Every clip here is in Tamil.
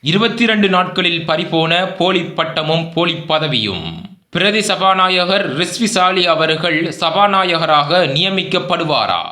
இருபத்தி இரண்டு நாட்களில் பறிபோன போலி பட்டமும் போலி பதவியும். பிரதி சபாநாயகர் ரிஸ்விசாலி அவர்கள் சபாநாயகராக நியமிக்கப்படுவாரா?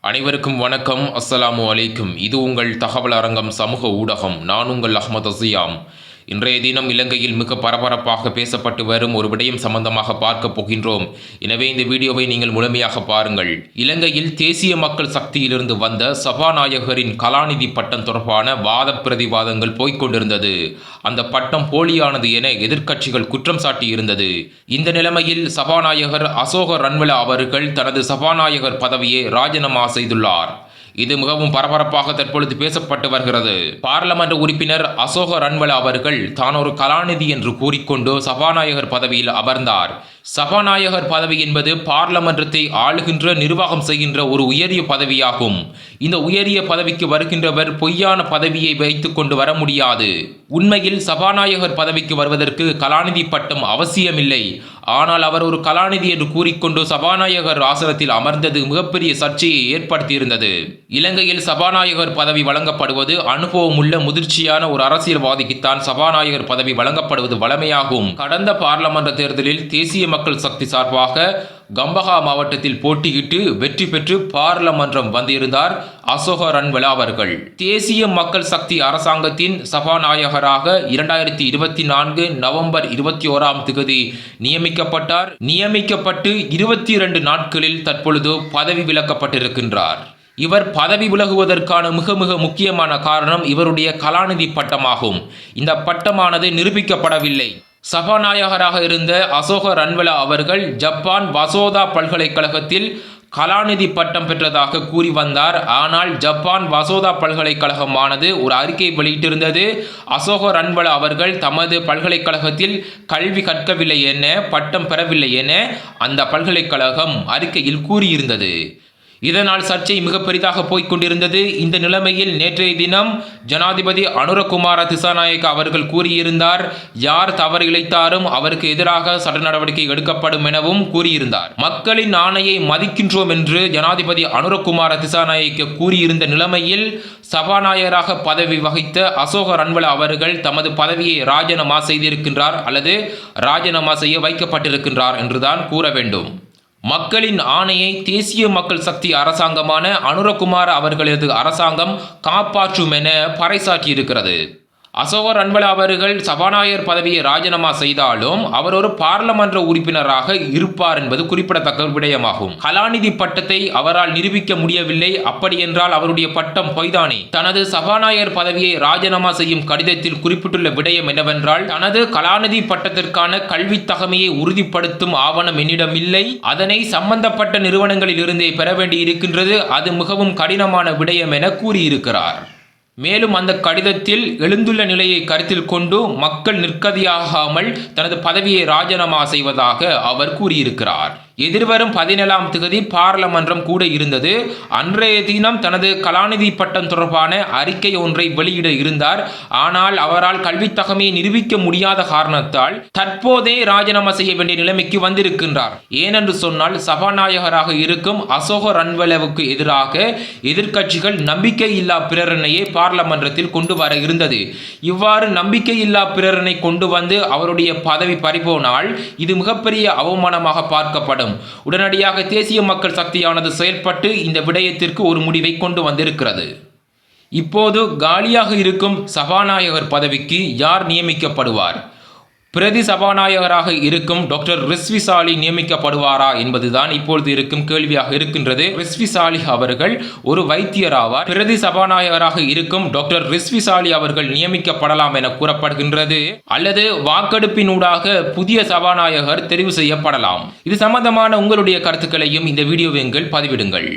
அனைவருக்கும் வணக்கம். அஸ்ஸலாமு அலைக்கும். இது உங்கள் தகவல் அரங்கம் சமூக ஊடகம். நான் உங்கள் அஹ்மத் அசியாம் இன்றைய தினம் இலங்கையில் மிக பரபரப்பாக பேசப்பட்டு வரும் ஒரு விடயம் சம்பந்தமாக பார்க்க போகின்றோம். எனவே இந்த வீடியோவை நீங்கள் முழுமையாக பாருங்கள். இலங்கையில் தேசிய மக்கள் சக்தியிலிருந்து வந்த சபாநாயகரின் கலாநிதி பட்டம் தொடர்பான வாத பிரதிவாதங்கள் போய்க்கொண்டிருந்தது அந்த பட்டம் போலியானது என எதிர்க்கட்சிகள் குற்றம் சாட்டியிருந்தது. இந்த நிலைமையில் சபாநாயகர் அசோக ரன்வல அவர்கள் தனது சபாநாயகர் பதவியை ராஜினாமா செய்துள்ளார். இது மிகவும் பரபரப்பாக தற்பொழுது பேசப்பட்டு வருகிறது. பாராளுமன்ற உறுப்பினர் அசோக ரன்வல அவர்கள் தான் ஒரு கலாநிதி என்று கூறிக்கொண்டு சபாநாயகர் பதவியில் அமர்ந்தார். சபாநாயகர் பதவி என்பது பார்லமன்றத்தை ஆளுகின்ற நிர்வாகம் செய்கின்ற ஒரு உயரிய பதவியாகும். இந்த உயரிய பதவிக்கு வருகின்றவர் பொய்யான பதவியை வைத்துக் கொண்டு வர முடியாது. உண்மையில் சபாநாயகர் பதவிக்கு வருவதற்கு கலாநிதி பட்டம் அவசியமில்லை. ஆனால் அவர் ஒரு கலாநிதி என்று கூறிக்கொண்டு சபாநாயகர் ஆசனத்தில் அமர்ந்தது மிகப்பெரிய சர்ச்சையை ஏற்படுத்தியிருந்தது. இலங்கையில் சபாநாயகர் பதவி வழங்கப்படுவது அனுபவமுள்ள முதிர்ச்சியான ஒரு அரசியல்வாதிக்குத்தான் சபாநாயகர் பதவி வழங்கப்படுவது வழமையாகும். கடந்த பாராளுமன்ற தேர்தலில் தேசிய மக்கள் சக்தி சார்பாக கம்பஹா மாவட்டத்தில் போட்டியிட்டு வெற்றி பெற்று பாராளுமன்றம் வந்திருந்தார் அசோக ரன்வலா அவர்கள். தேசிய மக்கள் சக்தி அரசாங்கத்தின் சபாநாயகராக இரண்டாயிரத்தி இருபத்தி நான்கு நவம்பர் இருபத்தி ஓராம் திகதி நியமிக்கப்பட்டார். நியமிக்கப்பட்டு இருபத்தி இரண்டு நாட்களில் தற்பொழுது பதவி விலக்கப்பட்டிருக்கின்றார். இவர் பதவி விலகுவதற்கான மிக மிக முக்கியமான காரணம் இவருடைய கலாநிதி பட்டமாகும். இந்த பட்டமானது நிரூபிக்கப்படவில்லை. சபாநாயகராக இருந்த அசோக ரன்வலா அவர்கள் ஜப்பான் வசோதா பல்கலைக்கழகத்தில் கலாநிதி பட்டம் பெற்றதாக கூறி வந்தார். ஆனால் ஜப்பான் வசோதா பல்கலைக்கழகமானது ஒரு அறிக்கை வெளியிட்டிருந்தது. அசோக ரன்வல அவர்கள் தமது பல்கலைக்கழகத்தில் கல்வி கற்கவில்லை என பட்டம் பெறவில்லை என அந்த பல்கலைக்கழகம் அறிக்கையில் கூறியிருந்தது. இதனால் சர்ச்சை மிக பெரிதாக போய்க் கொண்டிருந்தது. இந்த நிலைமையில் நேற்றைய தினம் ஜனாதிபதி அனுரகுமார திசாநாயக்க அவர்கள் கூறியிருந்தார். யார் தவறு இழைத்தாரும் அவருக்கு எதிராக சட்ட நடவடிக்கை எடுக்கப்படும் எனவும் கூறியிருந்தார். மக்களின் ஆணையை மதிக்கின்றோம் என்று ஜனாதிபதி அனுரகுமார திசாநாயக்க கூறியிருந்த நிலைமையில் சபாநாயகராக பதவி வகித்த அசோக ரன்வல அவர்கள் தமது பதவியை ராஜினாமா செய்திருக்கின்றார் அல்லது ராஜினாமா செய்ய வைக்கப்பட்டிருக்கின்றார் என்றுதான் கூற வேண்டும். மக்களின் ஆணையை தேசிய மக்கள் சக்தி அரசாங்கமான அனுரகுமார் அவர்களது அரசாங்கம் காப்பாற்றும் என பறைசாற்றியிருக்கிறது. அசோகர் ரன்வல அவர்கள் சபாநாயகர் பதவியை ராஜினாமா செய்தாலும் அவர் ஒரு பாராளுமன்ற உறுப்பினராக இருப்பார் என்பது குறிப்பிடத்தக்க விடயமாகும். கலாநிதி பட்டத்தை அவரால் நிரூபிக்க முடியவில்லை. அப்படி என்றால் அவருடைய பட்டம் பொய்தானே? தனது சபாநாயகர் பதவியை ராஜினாமா செய்யும் கடிதத்தில் குறிப்பிட்டுள்ள விடயம் என்னவென்றால் தனது கலாநிதி பட்டத்திற்கான கல்வி தகமையை உறுதிப்படுத்தும் ஆவணம் என்னிடம் இல்லை அதனை சம்பந்தப்பட்ட நிறுவனங்களில் இருந்தே பெற வேண்டி இருக்கின்றது அது மிகவும் கடினமான விடயம் என கூறியிருக்கிறார். மேலும் அந்த கடிதத்தில் எழுந்துள்ள நிலையை கருத்தில் கொண்டு மக்கள் நிற்கதியாகாமல் தனது பதவியை ராஜினாமா செய்வதாக அவர் கூறியிருக்கிறார். எதிர்வரும் பதினேழாம் திகதி பாராளுமன்றம் கூட இருந்தது. அன்றைய தினம் தனது கலாநிதி பட்டம் தொடர்பான அறிக்கை ஒன்றை வெளியிட இருந்தார். ஆனால் அவரால் கல்வித் தகமையை நிரூபிக்க முடியாத காரணத்தால் தற்போதே ராஜினாமா செய்ய வேண்டிய நிலைமைக்கு வந்திருக்கின்றார். ஏனென்று சொன்னால் சபாநாயகராக இருக்கும் அசோக ரன்வலவுக்கு எதிராக எதிர்க்கட்சிகள் நம்பிக்கையில்லா பிரேரணையை பாராளுமன்றத்தில் கொண்டு வர இருந்தது. இவ்வாறு நம்பிக்கையில்லா பிரேரணை கொண்டு வந்து அவருடைய பதவி பறிபோனால் இது மிகப்பெரிய அவமானமாக பார்க்கப்படும். உடனடியாக தேசிய மக்கள் சக்தியானது செயல்பட்டு இந்த விடயத்திற்கு ஒரு முடிவை கொண்டு வந்திருக்கிறது. இப்போது காலியாக இருக்கும் சபாநாயகர் பதவிக்கு யார் நியமிக்கப்படுவார்? பிரதி சபாநாயகராக இருக்கும் டாக்டர் ரிஸ்வி சாலி நியமிக்கப்படுவாரா என்பதுதான் இப்பொழுது இருக்கும் கேள்வியாக இருக்கின்றது. ரிஸ்வி சாலி அவர்கள் ஒரு வைத்தியராவார். பிரதி சபாநாயகராக இருக்கும் டாக்டர் ரிஸ்வி சாலி அவர்கள் நியமிக்கப்படலாம் என கூறப்படுகின்றது. அல்லது வாக்கெடுப்பினூடாக புதிய சபாநாயகர் தெரிவு செய்யப்படலாம். இது சம்பந்தமான உங்களுடைய கருத்துக்களையும் இந்த வீடியோவில் பதிவிடுங்கள்.